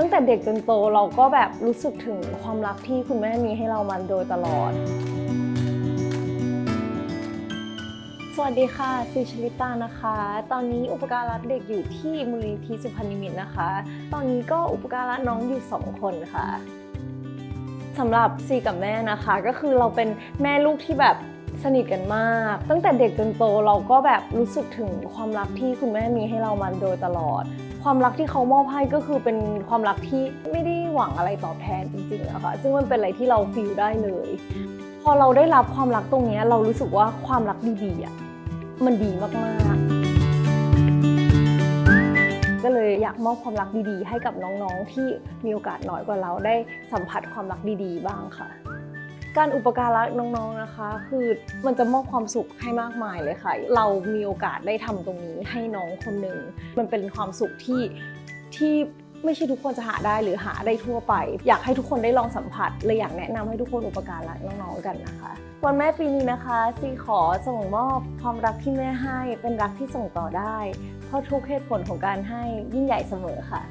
ตั้งแต่เด็กจนโตเราก็แบบรู้สึกถึงความรักที่คุณแม่มีให้เรามาโดยตลอด สวัสดีค่ะซิชลิตานะคะ ตอนนี้อุปการะเด็กอยู่ที่มูลนิธิสุพรรณิมิตรนะคะ ตอนนี้ก็อุปการะน้องอยู่สองคนค่ะสำหรับซีกับแม่นะคะ ก็คือเราเป็นแม่ลูกที่แบบ สนิทกันมาก ตั้งแต่เด็กจนโตเราก็แบบรู้สึกถึงความรักที่คุณแม่มีให้เรามาโดยตลอด ความรักที่เขามอบให้ก็คือเป็นความรักที่ไม่ได้หวังอะไรตอบแทนจริงๆอะค่ะซึ่งมันเป็นอะไรที่เราฟีลได้เลย พอเราได้รับความรักตรงนี้เรารู้สึกว่าความรักดีๆอะมันดีมากๆก็เลยอยากมอบความรักดีๆ ให้กับน้องๆ ที่มีโอกาสน้อยกว่าเราได้สัมผัสความรักดีๆ บ้างค่ะ การอุปการะน้องๆนะคะ คือมันจะมอบความสุขให้มากมายเลยค่ะ เรามีโอกาสได้ทำตรงนี้ให้น้องคนหนึ่งมันเป็นความสุขที่ที่ไม่ใช่ทุกคนจะหาได้หรือหาได้ทั่วไป อยากให้ทุกคนได้ลองสัมผัสเลยอยากแนะนำให้ทุกคนอุปการะน้องๆกันนะคะ วันแม่ปีนี้นะคะซีขอส่งมอบความรักที่แม่ให้เป็นรักที่ส่งต่อได้ เพราะทุกเหตุผลของการให้ยิ่งใหญ่เสมอค่ะ